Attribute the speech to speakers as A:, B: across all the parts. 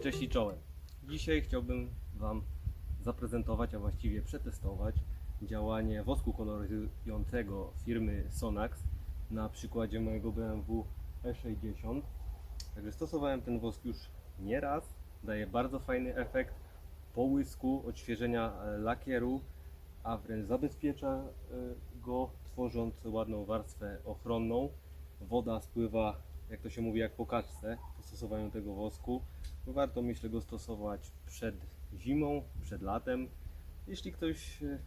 A: cześć i czołem. Dzisiaj chciałbym Wam zaprezentować, a właściwie przetestować działanie wosku koloryzującego firmy Sonax na przykładzie mojego BMW E60. Także stosowałem ten wosk już nie raz. Daje bardzo fajny efekt połysku, odświeżenia e, lakieru, a wręcz zabezpiecza e, go, tworząc ładną warstwę ochronną. Woda spływa, jak to się mówi, jak po kaczce po stosowaniu tego wosku. Warto myślę go stosować przed zimą, przed latem. Jeśli ktoś e,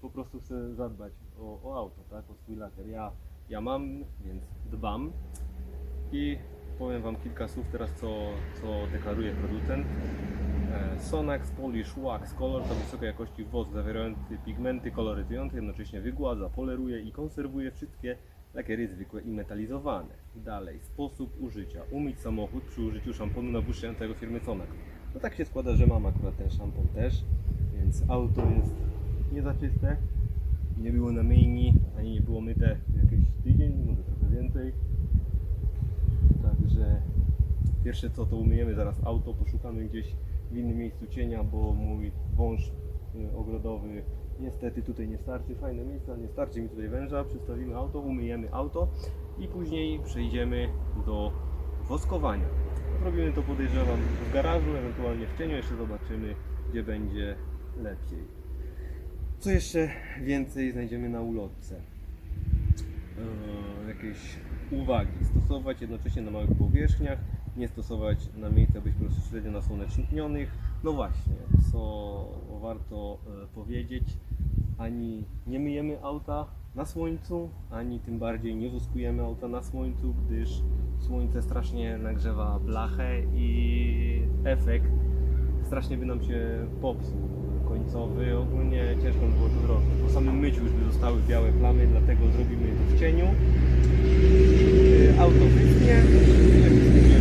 A: po prostu chce zadbać o, o auto, tak, o swój lakier. Ja, ja mam, więc dbam. I powiem Wam kilka słów teraz, co, co deklaruje producent. E, Sonax Polish Wax Color to wysokiej jakości wosk zawierający pigmenty koloryzujące, jednocześnie wygładza, poleruje i konserwuje wszystkie lakiery zwykłe i metalizowane. Dalej, sposób użycia. Umyć samochód przy użyciu szamponu nabłyszczającego firmy Sonax. No tak się składa, że mam akurat ten szampon też, więc auto jest niezaczyste. Nie było na myjni, ani nie było myte jakiś tydzień, może trochę więcej. Także pierwsze co to umyjemy zaraz auto, poszukamy gdzieś w innym miejscu cienia, bo mój wąż y, ogrodowy niestety tutaj nie starczy. Fajne miejsce, ale nie starczy mi tutaj węża. Przystawimy auto, umyjemy auto i później przejdziemy do woskowania. Robimy to podejrzewam w garażu, ewentualnie w cieniu, jeszcze zobaczymy gdzie będzie lepiej. Co jeszcze więcej znajdziemy na ulotce? e, jakieś uwagi. Stosować jednocześnie na małych powierzchniach, nie stosować na miejscach bezpośrednio nasłonecznionych. No właśnie, co warto e, powiedzieć, ani nie myjemy auta na słońcu, ani tym bardziej nie woskujemy auta na słońcu, gdyż słońce strasznie nagrzewa blachę i efekt strasznie by nam się popsuł końcowy. Ogólnie ciężko by było to zrobić. Po samym myciu już by zostały białe plamy, dlatego zrobimy to w cieniu. Yy, Auto wyschnie,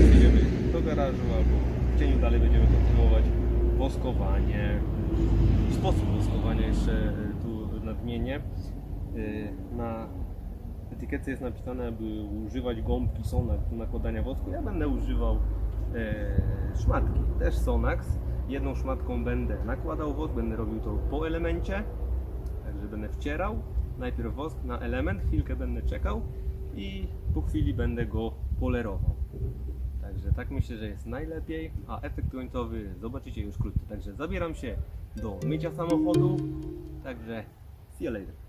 A: przejdziemy do garażu albo w cieniu dalej będziemy kontynuować woskowanie. Sposób woskowania jeszcze yy, tu nadmienię. Yy, Na etykietce jest napisane, aby używać gąbki Sonax do nakładania wosku. Ja będę używał e, szmatki, też Sonax. Jedną szmatką będę nakładał wosk, będę robił to po elemencie, także będę wcierał najpierw wosk na element, chwilkę będę czekał i po chwili będę go polerował. Także tak myślę, że jest najlepiej, a efekt końcowy zobaczycie już wkrótce. Także zabieram się do mycia samochodu, także see you later.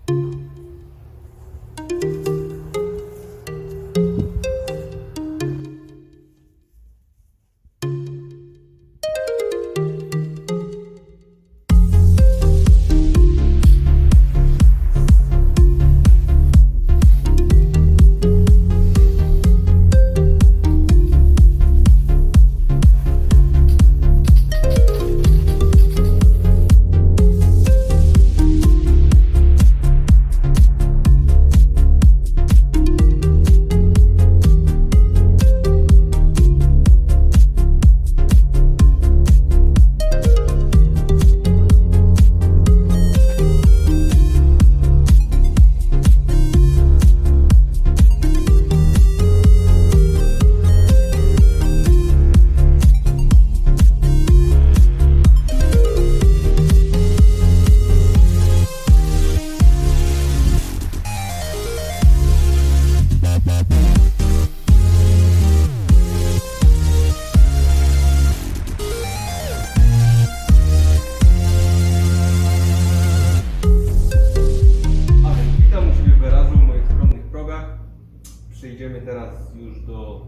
A: Teraz już do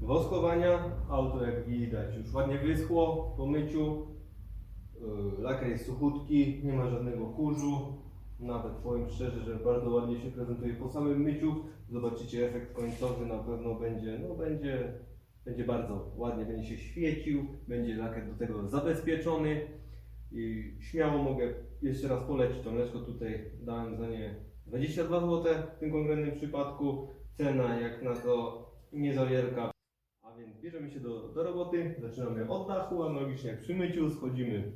A: woskowania. Auto jak widać już ładnie wyschło po myciu. Yy, Lakier jest suchutki, nie ma żadnego kurzu. Nawet powiem szczerze, że bardzo ładnie się prezentuje po samym myciu. Zobaczycie efekt końcowy na pewno będzie, no będzie, będzie bardzo ładnie, będzie się świecił, będzie lakier do tego zabezpieczony. I śmiało mogę jeszcze raz polecić to mleczko. Tutaj dałem za nie 22 zł w tym konkretnym przypadku. Cena jak na to niezawielka. A więc bierzemy się do, do roboty. Zaczynamy od dachu, analogicznie jak przy myciu. Schodzimy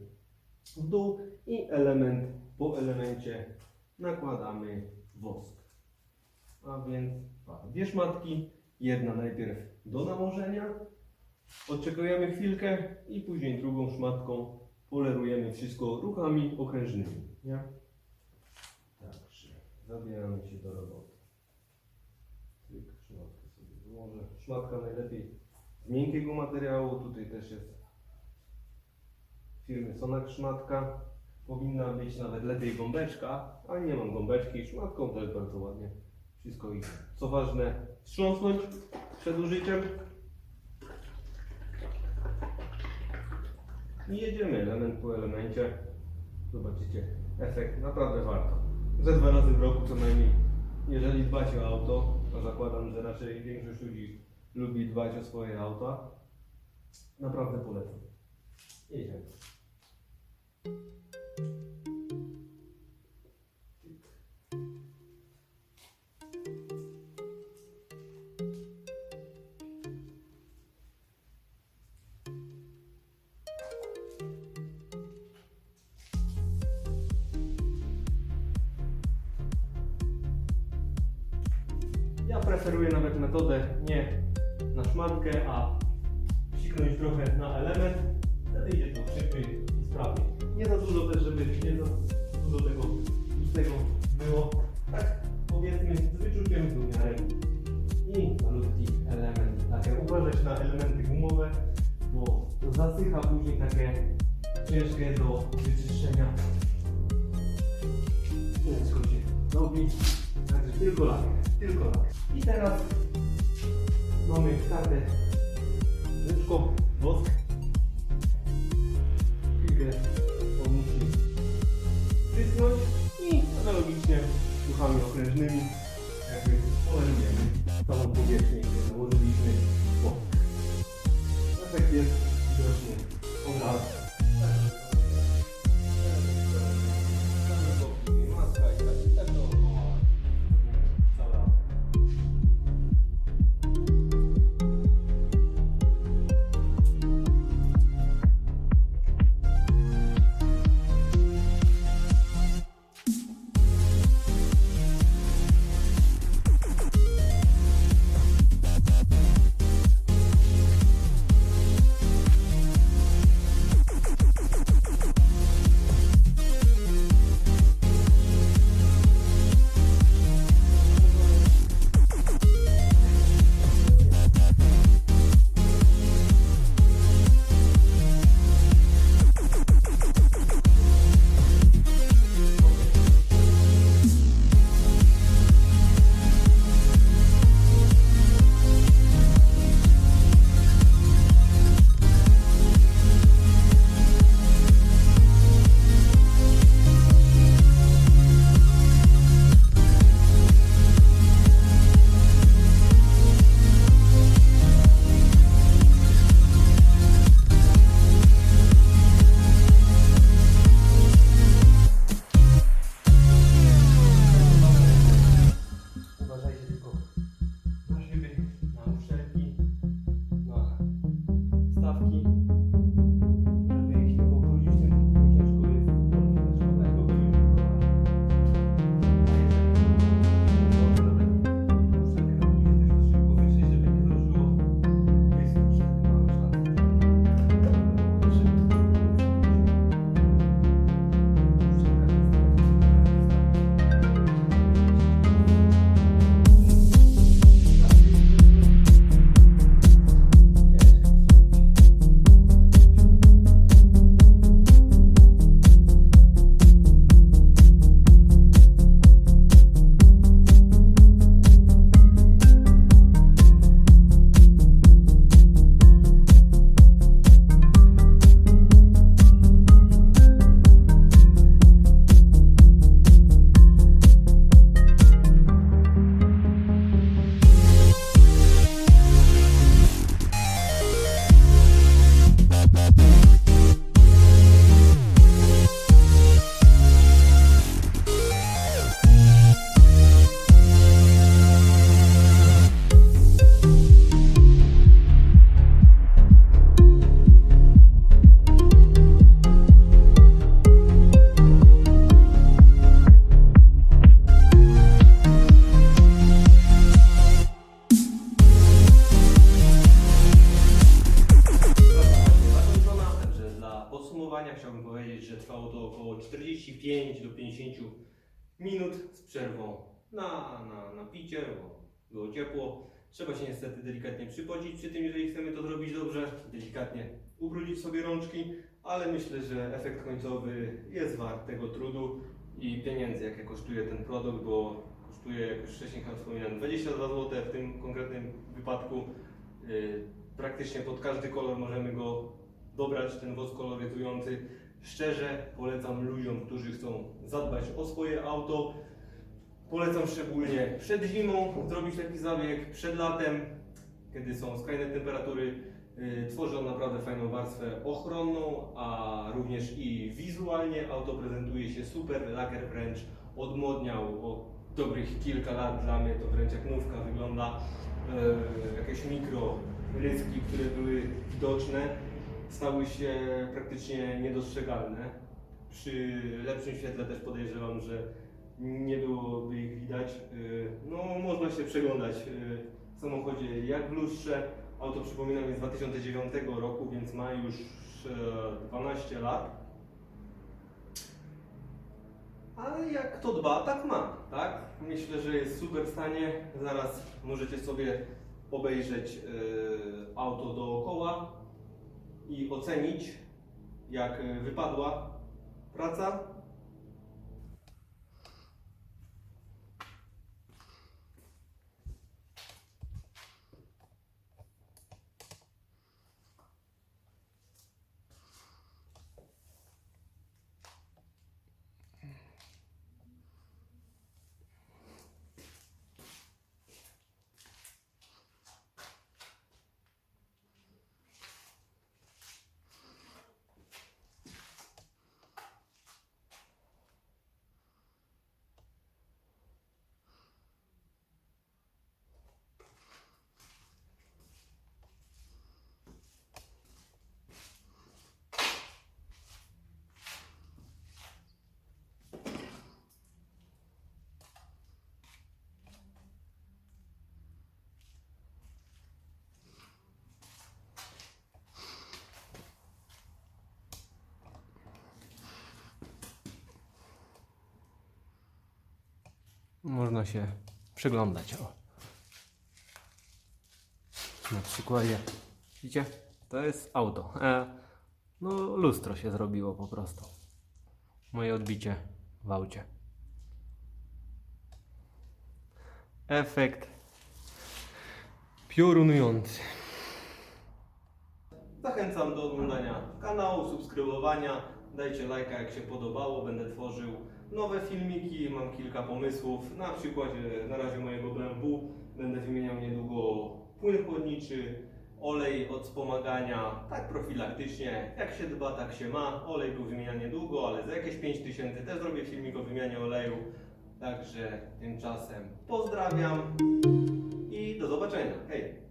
A: w dół i element po elemencie nakładamy wosk. A więc dwa- dwie szmatki. Jedna najpierw do nałożenia, Odczekujemy chwilkę i później drugą szmatką polerujemy wszystko ruchami okrężnymi. Nie? Także zabieramy się do roboty. Wyłożę. Szmatka najlepiej z miękkiego materiału. Tutaj też jest firmy Sonak szmatka. Powinna być nawet lepiej gąbeczka, a nie mam gąbeczki. Szmatką też bardzo ładnie wszystko idzie. Co ważne, wstrząsnąć przed użyciem. I jedziemy element po elemencie. Zobaczycie, efekt naprawdę warto. Ze dwa razy w roku co najmniej. Jeżeli dbacie o auto, a zakładam, że raczej większość ludzi lubi dbać o swoje auta, naprawdę polecam. Jedziemy. Preferuję nawet metodę nie na szmatkę, a psiknąć trochę na element. Wtedy idzie to szybciej i sprawniej. Nie za dużo też, żeby nie za dużo tego pustego było. Tak powiedzmy z wyczuciem w miarę. I malutki element. Takie uważać na elementy gumowe, bo zasycha później takie ciężkie do wyczyszczenia. Ciężko się robi. Także tylko lakier, tylko lakier. I teraz mamy kartę łyżką, wosk. On musi przysnąć i analogicznie ruchami okrężnymi jakby polerujemy całą powierzchnię, gdzie nałożyliśmy wosk. Efekt jest widocznie od.
B: Na, na, na picie, bo było ciepło. Trzeba się niestety delikatnie przypodzić przy tym, jeżeli chcemy to zrobić dobrze, delikatnie ubrudzić sobie rączki, ale myślę, że efekt końcowy jest wart tego trudu i pieniędzy, jakie kosztuje ten produkt, bo kosztuje, jak już wcześniej wspominałem, 22 zł w tym konkretnym wypadku. Yy, praktycznie pod każdy kolor możemy go dobrać, ten wosk koloryzujący. Szczerze polecam ludziom, którzy chcą zadbać o swoje auto. Polecam szczególnie przed zimą zrobić taki zabieg, przed latem, kiedy są skrajne temperatury. Yy, Tworzy on naprawdę fajną warstwę ochronną, a również i wizualnie auto prezentuje się super. Lakier wręcz odmodniał o dobrych kilka lat. Dla mnie to wręcz jak nówka wygląda. Yy, Jakieś mikro ryski, które były widoczne, stały się praktycznie niedostrzegalne. Przy lepszym świetle też podejrzewam, że nie byłoby ich widać. Yy, No, można się przeglądać yy, w samochodzie jak w lustrze. Auto, przypominam, jest z 2009 roku, więc ma już e, 12 lat. Ale jak kto dba, tak ma, tak? Myślę, że jest super stanie. Zaraz możecie sobie obejrzeć e, auto dookoła i ocenić, jak e, wypadła praca. Można się przyglądać. O. Na przykładzie. Widzicie? To jest auto. E, no, lustro się zrobiło po prostu. Moje odbicie w aucie. Efekt piorunujący. Zachęcam do oglądania kanału, subskrybowania. Dajcie lajka, jak się podobało. Będę tworzył nowe filmiki. Mam kilka pomysłów. Na przykładzie na razie mojego BMW. Będę wymieniał niedługo płyn chłodniczy, olej od wspomagania, tak profilaktycznie. Jak się dba, tak się ma. Olej był wymieniany niedługo, ale za jakieś 5000 też zrobię filmik o wymianie oleju. Także tymczasem pozdrawiam i do zobaczenia. Hej!